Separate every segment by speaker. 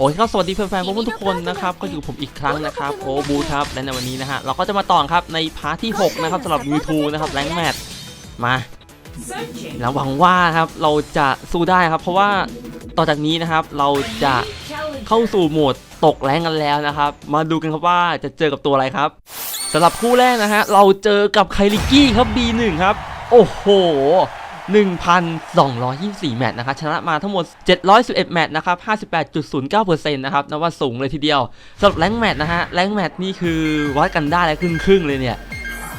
Speaker 1: โอเคครับสวัสดีแฟนๆพวกทุกคนนะครับก็อยู่กับผมอีกครั้งนะครับโอบูครับและในวันนี้นะฮะเราก็จะมาต่อครับในพาร์ทที่ 6 นะครับสำหรับ YouTube นะครับแรงแมทมาแล้วหวังว่าครับเราจะสู้ได้ครับ เพราะว่าต่อจากนี้นะครับเราจะเข้าสู่โหมดตกแรงกันแล้วนะครับ มาดูกันครับว่าจะเจอกับตัวอะไรครับสำหรับคู่แรกนะฮะเราเจอกับไคลิกี้ครับ B1 ครับ โอ้โห 1,224 แมตช์นะครับชนะมาทั้งหมด 711 แมตช์นะครับ 58.09%นะครับนับว่าสูงเลยทีเดียวสำหรับแรงแมตช์นะฮะแรงแมตช์นี่คือวัดกันได้แล้วครึ่งครึ่งๆเลยเนี่ย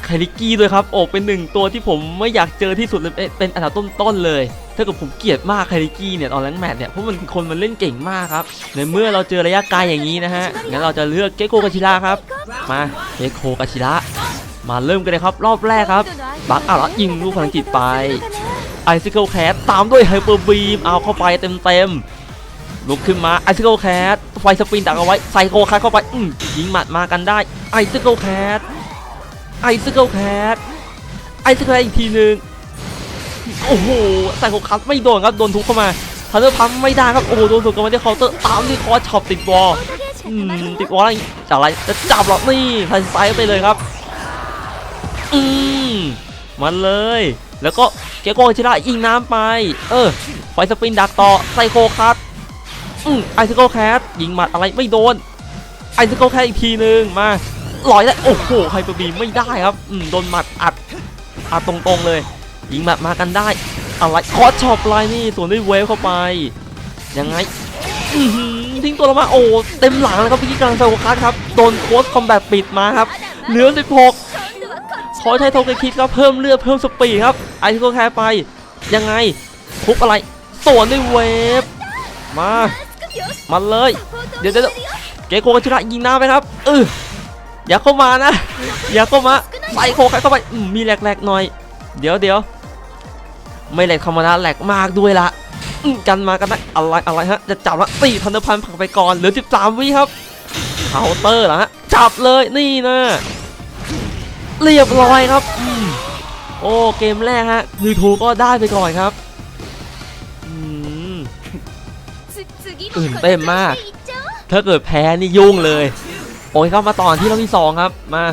Speaker 1: ไคลิกี้ด้วยครับโอ้เป็นหนึ่งตัวที่ผมไม่อยากเจอที่สุดเลยเป็นอันดับต้นๆเลยถ้าเกิดผมเกลียดมากไคลิกี้เนี่ยตอนแรงแมตช์เนี่ยเพราะมันคนมันเล่นเก่งมากครับในเมื่อเราเจอระยะไกลอย่างนี้นะฮะงั้นเราจะเลือกเกโกกาชิระครับมาเกโกกาชิระมาเริ่มกันเลยครับ รอบแรกครับบักอะแล้วยิงลูกพลังจิตไป ไอซิเคิลแคทตามด้วยไฮเปอร์บีมเอาเข้าไปเต็มๆลุกขึ้นมาไอซิเคิลแคทไฟสปินดักเอาไว้ไซโคคัทเข้าไปอืยิงหมัดมากันได้ไอซิเคิลแคทไอซิเคิลแคทไอซิเคิลแคทอีกทีหนึ่งโอ้โหไซโคคัทไม่โดนครับโดนทุบเข้ามาทันเดอร์พัมไม่ได้ครับโอ้โหโดนสุดกันมาที่เคาน์เตอร์ตามที่คอช็อปติดวอลติดวอลอะไรจากอะไรจะจับหรอกนี่ทันไซด์ไปเลยครับ อืมมันเลย แล้วก็เกโกชิระยิงน้ำไป เออไฟสปินดักต่อไซโคคัทอืมไอซิโคแคทยิงหมัดอะไรไม่โดน ไอซิโคแคทอีกทีหนึ่งมาลอยได้โอ้โหไฮเปอร์บีไม่ได้ครับอืมโดนหมัดอัดอัดตรงๆเลย ยิงหมัดมากันได้ อะไรคอร์ช็อปไลน์นี่ส่วนด้วยเวฟเข้าไป ยังไงอือทิ้งตัวลงมาโอ้เต็มหลังเลยครับพี่กลางไซโคคัทครับโดนโค้ดคอมแบทปิดมาครับเหลือ 16 ขอใช้โทเกคิดครับเพิ่มเลือดเพิ่มสปีดครับไอที่ก็แค่ไป ยังไงทุบอะไรสวนด้วยเวฟมามันเลย เดี๋ยวเดี๋ยวเกโกกัชระยิงหน้าไปครับเอออย่าเข้ามานะ อย่าเข้ามาใส่โคครเข้าไปมมีแหลกๆหน่อย เดี๋ยวเดี๋ยวไม่แหลกธรรมดาแหลกมากด้วยละกันมากันนะอะไรอะไรฮะจะจับละสี่พันพันผักไปก่อนเหลือ 13 วิครับเคาน์เตอร์ละฮะจับเลยนี่นะ เรียบร้อยครับอโอ้เกมแรกฮะยูทูก็ได้ไปก่อนครับอืม
Speaker 2: ตื่นเต้นมาก
Speaker 1: ถ้าเกิดแพ้นี่ยุ่งเลย โอ้ยครับมาต่อที่รอบที่สองครับ มา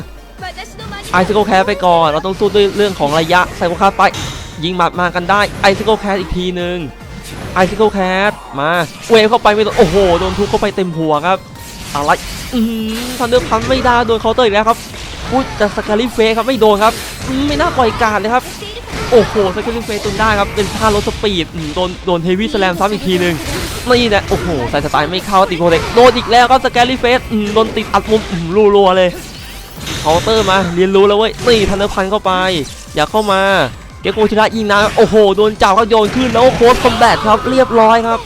Speaker 1: ไอซิโกแคสไปก่อน เราต้องสู้ด้วยเรื่องของระยะใส่พวกคาไป ยิงหมัดมากันได้ไอซิโกแคสอีกทีหนึ่งไอซิโกแคสมาเวฟเข้าไปไม่โดนโอ้โหโดนทุบเข้าไปเต็มหัวครับอะไรอืมทันเดอร์พันไม่ได้โดนเคาน์เตอร์อีกแล้วครับ พูดแต่สกาลิเฟสครับไม่โดนครับอืมไม่น่าปล่อยการเลยครับ โอ้โหสกาลิเฟสจนได้ครับเป็นท่าลดสปีดอืมโดนโดนเฮฟวี่สแลมซ้ำอีกทีหนึ่งนี่แหละโอ้โหใส่สไตล์ไม่เข้าติดโคเด็กโดนอีกแล้วครับสกาลิเฟสโดนติดอัดมุมอืมรัวๆเลยเคาน์เตอร์มาเรียนรู้แล้วเว้ยนี่ทันเดอร์พันเข้าไป อย่าเข้ามาเกโกชิระยิงนะโอ้โหโดนจับเขาโยนขึ้นแล้วโค้ดคอมแบทครับเรียบร้อยครับ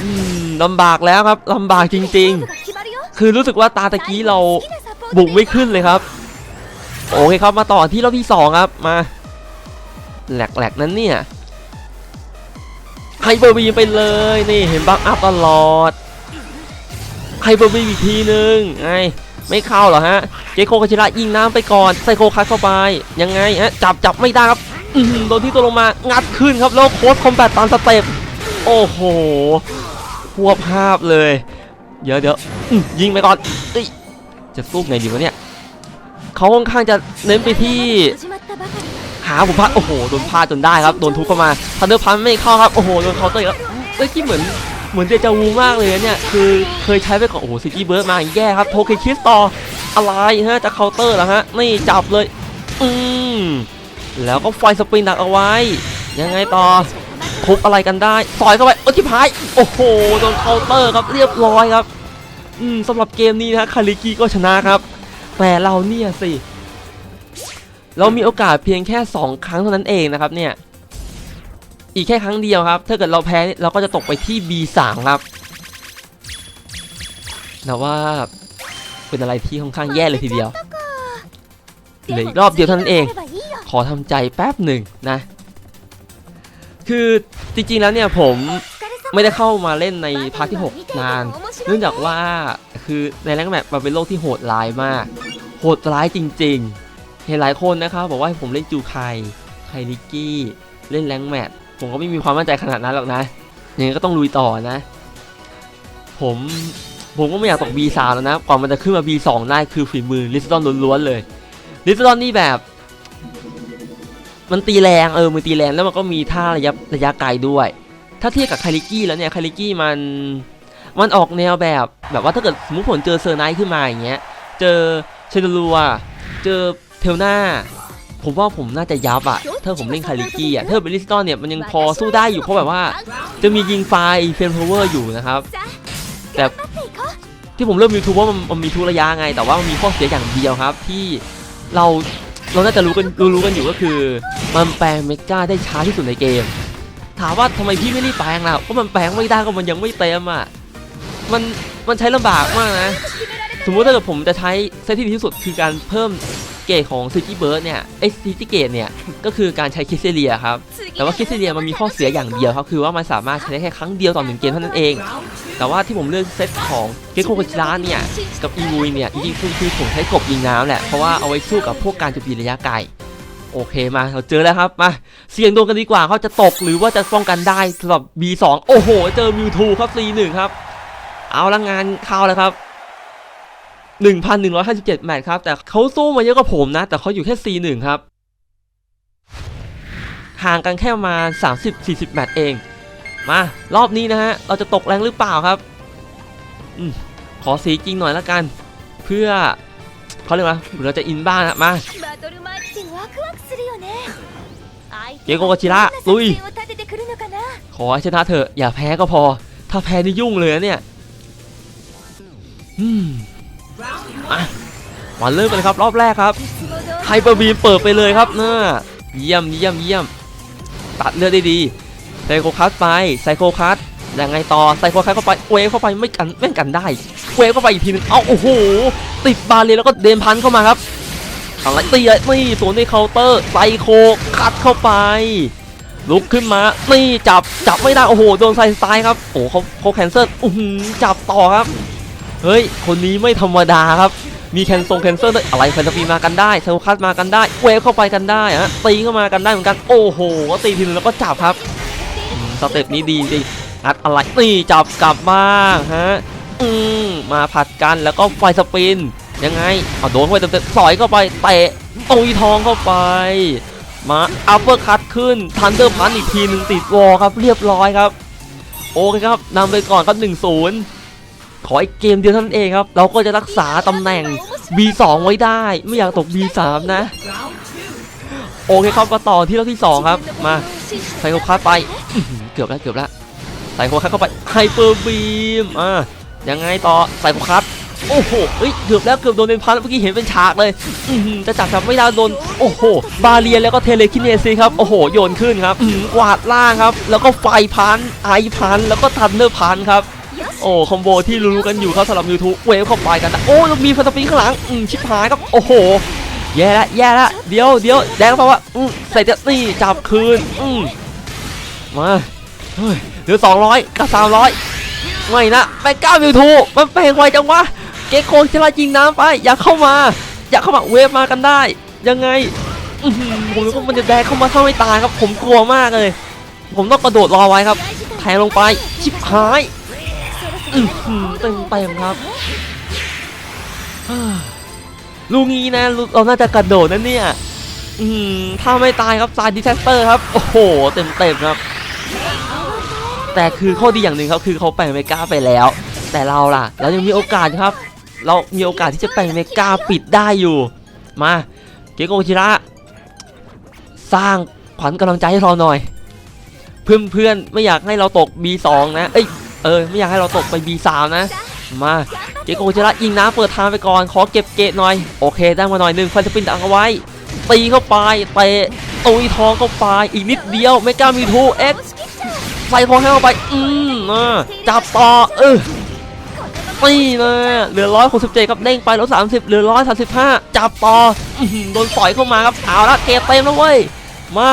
Speaker 1: อืมลำบากแล้วครับลำบากจริง ๆ คือรู้สึกว่าตาตะกี้เรา บุกไม่ขึ้นเลยครับ โอเคครับมาต่อที่รอบที่สองครับมาแหลกๆนั้นเนี่ยไฮเปอร์บีมไปเลยนี่เห็นบังอัพตลอดไฮเปอร์บีมอีกทีนึงไงไม่เข้าเหรอฮะเจโคคาชิระยิงน้ำไปก่อนไซโคคัสเข้าไปยังไงฮะจับจับไม่ได้ครับโดนที่ตัวลงมางัดขึ้นครับแล้วโค้ดคอมแบทตามสเต็ปโอ้โหควบภาพเลย เดี๋ยวเดี๋ยวอื้อยิงไปก่อนเอ้ย จะสู้ไงดีวะเนี่ยเขาค่อนข้างจะเน้นไปที่ หาผมพลาดโอ้โหโดนพลาดจนได้ครับโดนทุบเข้ามาทันเดอร์พันไม่เข้าครับโอ้โหโดนเคาน์เตอร์แล้วเอ้ยที่เหมือนเหมือนเดจาวูมากเลยเนี่ยคือเคยใช้ไปก่อนโอ้โหซิกี้เบิร์ดมาแย่ครับโทเคคิสต่ออะไรฮะจะเคาน์เตอร์แล้วฮะนี่จับเลยอืมแล้วก็ไฟสปรินดักเอาไว้ ยังไงต่อทุบอะไรกันได้สอยเข้าไปโอ้ที่พายโอ้โหโดนเคาน์เตอร์ครับเรียบร้อยครับ สำหรับเกมนี้นะคาริกิก็ชนะครับแต่เราเนี่ยสิ เรามีโอกาสเพียงแค่ 2 ครั้งเท่านั้นเองนะครับเนี่ย อีกแค่ครั้งเดียวครับ ถ้าเกิดเราแพ้เราก็จะตกไปที่ B3 ครับแต่ว่าเป็นอะไรที่ค่อนข้างแย่เลยทีเดียวเหลืออีกรอบเดียวเท่านั้นเอง ขอทำใจแป๊บหนึ่งนะ คือจริงๆแล้วเนี่ยผมไม่ได้เข้ามาเล่นในพาร์ทที่ 6 นาน เนื่องจากว่าคือในแรงแมปมันเป็นโลกที่โหดร้ายมาก โหดร้ายจริงๆ เห็นหลายคนนะครับบอกว่าให้ผมเล่นจูไคไคลิกกี้ เล่นแรงแมปผมก็ไม่มีความมั่นใจขนาดนั้นหรอกนะยังไงก็ต้องลุยต่อนะ ผมผมก็ไม่อยากตก B3 แล้วนะ ก่อนมันจะขึ้นมา B2 ได้คือฝีมือลิสตอนล้วนๆเลยลิสตอนนี่แบบ มันตีแรงเออมันตีแรงแล้วมันก็มีท่าระยะระยะไกลด้วย ถ้าเทียบกับคาริกี้แล้วเนี่ยคาริกี้มัน มันออกแนวแบบแบบว่าถ้าเกิดสมมติผลเจอเซอร์ไนท์ขึ้นมาอย่างเงี้ย เจอเชนดัว เจอเทลนาผมว่าผมน่าจะยับอะถ้าผมเล่นคาริกี้อะถ้าเป็นลิสตอนเนี่ยมันยังพอสู้ได้อยู่เพราะแบบว่า จะมียิงไฟเฟนพาวเวอร์อยู่นะครับ แต่ที่ผมเริ่มมิวทูเพราะมันมันมีทุกระยะไง แต่ว่ามันมีข้อเสียอย่างเดียวครับ ที่เราเราน่าจะรู้กันรู้รู้กันอยู่ก็คือ มันแปลงเมกาได้ช้าที่สุดในเกม ถามว่าทำไมพี่ไม่รีบแปลงล่ะเพราะมันแปลงไม่ได้ก็มันยังไม่เต็มอะ มันมันใช้ลำบากมากนะ สมมุติถ้าเกิดผมจะใช้เซตที่ดีที่สุดคือการเพิ่มเกรดของซิตี้เบิร์ดเนี่ยไอซิตี้เกตเนี่ยก็คือการใช้คิสเซเลียครับ แต่ว่าคิสเซเลียมันมีข้อเสียอย่างเดียวครับ คือว่ามันสามารถใช้ได้แค่ครั้งเดียวต่อหนึ่งเกมเท่านั้นเอง แต่ว่าที่ผมเลือกเซตของเกโกโกจิระเนี่ยกับอีวุยเนี่ยจริงๆคือคือผมใช้กบยิงน้ำแหละเพราะว่าเอาไว้สู้กับพวกการโจมตีระยะไกลโอเคมาเราเจอแล้วครับมาเสี่ยงดวงกันดีกว่าเขาจะตกหรือว่าจะป้องกันได้สำหรับ B2 โอ้โห เจอมิวทูครับ C1 ครับ เอาละงานเข้าแล้วครับ 1,157แมตช์ครับ แต่เขาสู้มาเยอะกว่าผมนะ แต่เขาอยู่แค่ C1 ครับ ห่างกันแค่มา 30-40 แมตช์เอง มารอบนี้นะฮะ เราจะตกแรงหรือเปล่าครับอขอสีจริงหน่อยละกัน เพื่อเขาเรียกว่าเราจะอินบ้างนะมาเกโก
Speaker 2: กชิระ
Speaker 1: ลุยขอชนะเถอะอย่าแพ้ก็พอ ถ้าแพ้นี่ยุ่งเลยเนี่ย มาเริ่มกันเลยครับรอบแรกครับไฮเปอร์บีมเปิดไปเลยครับเนี่ยเยี่ยมเยี่ยมเยี่ยมตัดเลือดได้ดีไซโคคัสไปไซโคคัสยังไงต่อไซโคคัสเข้าไปเวฟเข้าไปไม่กันไม่กันได้เวฟเข้าไปอีกทีนึงเอ้าโอ้โหติดบาเลยแล้วก็เดนพันเข้ามาครับอะไรตีนี่สวนด้วเคาน์เตอร์ไซโคคัสเข้าไปลุกขึ้นมานี่จับจับไม่ได้โอ้โหโดนไซสไตล์ครับโอ้เขาเขาแคนเซิลอือจับต่อครับ เฮ้ย คนนี้ไม่ธรรมดาครับ มีแคนซงแคนเซิลด้วยอะไรแฟนตาฟีมากันได้เซลคัสมากันได้ เวฟเข้าไปกันได้ฮะตีเข้ามากันได้เหมือนกัน โอ้โห ก็ตีทีนึงแล้วก็จับครับ สเต็ปนี้ดีจริงอัดอะไรนี่จับกลับบ้างฮะ อืมมาผัดกันแล้วก็ไฟสปิน ยังไงเอาโดนเข้าไปเต็มๆสอยเข้าไปเตะตุยทองเข้าไป มาอัปเปอร์คัตขึ้นทันเดอร์พันอีกทีหนึ่งติดวอลครับเรียบร้อยครับ โอเคครับนำไปก่อนครับ1-0 ขออีกเกมเดียวเท่านั้นเองครับ เราก็จะรักษาตำแหน่ง B2 ไว้ได้ ไม่อยากตก B3 นะ โอเคครับมาต่อที่รอบที่ 2 ครับ มาไซโคคัสไปเกือบแล้วเกือบแล้วไซโคคัสเข้าไปไฮเปอร์บีมอ่ายังไงต่อไซโคคัสโอ้โหเฮ้ยเกือบแล้วเกือบโดนเป็นพันเมื่อกี้เห็นเป็นฉากเลยอืจะจับจับไม่ได้โดน โอ้โห บาเรียนแล้วก็เทเลคินเนซีครับ โอ้โห โยนขึ้นครับหือกวาดล่างครับ แล้วก็ไฟพัน ไอพัน แล้วก็ทันเนอร์พันครับ โอ้คอมโบที่รู้กันอยู่ครับสำหรับ YouTube เวฟเข้าไปกันนะโอ้ล้วมีฟันสปริงข้างหลังอืมชิบหายครับโอ้โหแย่ละแย่ละเดี๋ยวเดี๋ยวแดงเพราะว่าอืมใส่เจะนี่จับคืนอืมมาเฮ้ยเหลือ200กับ300ไม่นะไปก้าวิวทูมันแปลงไวจังวะเกโคจะลายิงน้ำไป อย่าเข้ามา อย่าเข้ามาเวฟมากันได้ ยังไงผมรู้ว่ามันจะแดงเข้ามาถ้าไม่ตายครับ ผมกลัวมากเลย ผมต้องกระโดดรอไว้ครับแทงลงไป ชิบหาย เต็มเต็มครับลูกนี้นะเราน่าจะกระโดดนั่นเนี่ยอืมถ้าไม่ตายครับซายดิแทสเตอร์ครับ โอ้โห เต็มเต็มครับ แต่คือข้อดีอย่างหนึ่งครับคือเขาแปลงเมกาไปแล้ว แต่เราล่ะ เรายังมีโอกาสครับ เรามีโอกาสที่จะแปลงเมกาปิดได้อยู่ มาเกโกชิระ สร้างขวัญกำลังใจให้เราหน่อย เพื่อนๆไม่อยากให้เราตก B2 นะ เอ้ย เออไม่อยากให้เราตกไป B3 นะ มาเกโกชิระยิงน้ำเปิดทางไปก่อน ขอเก็บเกตหน่อย โอเคได้มาหน่อยหนึ่งฟันสปินดังเอาไว้ ตีเข้าไปเตะตุยทองเข้าไป อีกนิดเดียวไม่กล้ามีทูเอ็กใส่คอให้เข้าไป อืมอ่าจับต่อเออนี่นะเหลือร้อยหกสิบเจ็ดครับเด้งไปแล้วสามสิบเหลือร้อยสามสิบห้าจับต่ออื้อหือโดนปล่อยเข้ามาครับเอาละเกตเต็มแล้วเว้ยมา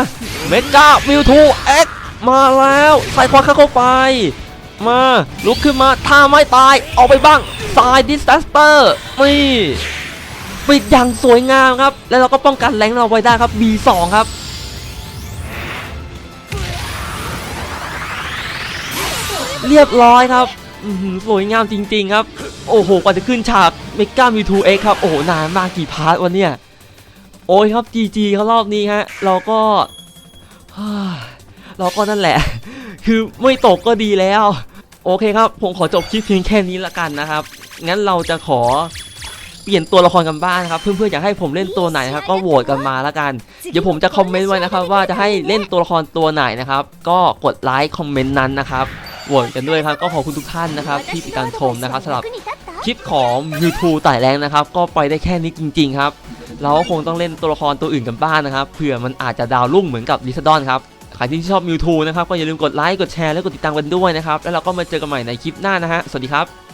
Speaker 1: เมกามิวทูเอ็กมาแล้วใส่ควาเข้าไป มา ลุกขึ้นมา ถ้าไม่ตายเอาไปบ้างสายดิสแทสเตอร์นี่ปิดอย่างสวยงามครับ แล้วเราก็ป้องกันแรงเราไว้ได้ครับ B2 ครับ เรียบร้อยครับสวยงามจริง ๆ ครับ โอ้โห กว่าจะขึ้นฉากเมกามิทูเอ็กครับ โอ้โห นานมากกี่พาร์ทวันเนี่ยโอ้ยครับ GG เขารอบนี้ฮะ เราก็ เราก็นั่นแหละ คือไม่ตกก็ดีแล้ว โอเคครับ ผมขอจบคลิปเพียงแค่นี้ละกันนะครับ งั้นเราจะขอเปลี่ยนตัวละครกันบ้างครับ เพื่อนๆอยากให้ผมเล่นตัวไหนครับก็โหวตกันมาละกัน เดี๋ยวผมจะคอมเมนต์ไว้นะครับ ว่าจะให้เล่นตัวละครตัวไหนนะครับ ก็กดไลค์คอมเมนต์นั้นนะครับโหวตกันด้วยครับ ก็ขอบคุณทุกท่านนะครับที่ติดตามชมนะครับสำหรับคลิปของยูทู u ไต่แรงนะครับ ก็ไปได้แค่นี้จริง ๆ ครับ เราก็คงต้องเล่นตัวละครตัวอื่นกันบ้างนะครับเผื่อมันอาจจะดาวรุ่งเหมือนกับลิซดอนครับ ใครที่ชอบมิวทูนะครับก็อย่าลืมกดไลค์กดแชร์และกดติดตามกันด้วยนะครับแล้วเราก็มาเจอกันใหม่ในคลิปหน้านะฮะสวัสดีครับ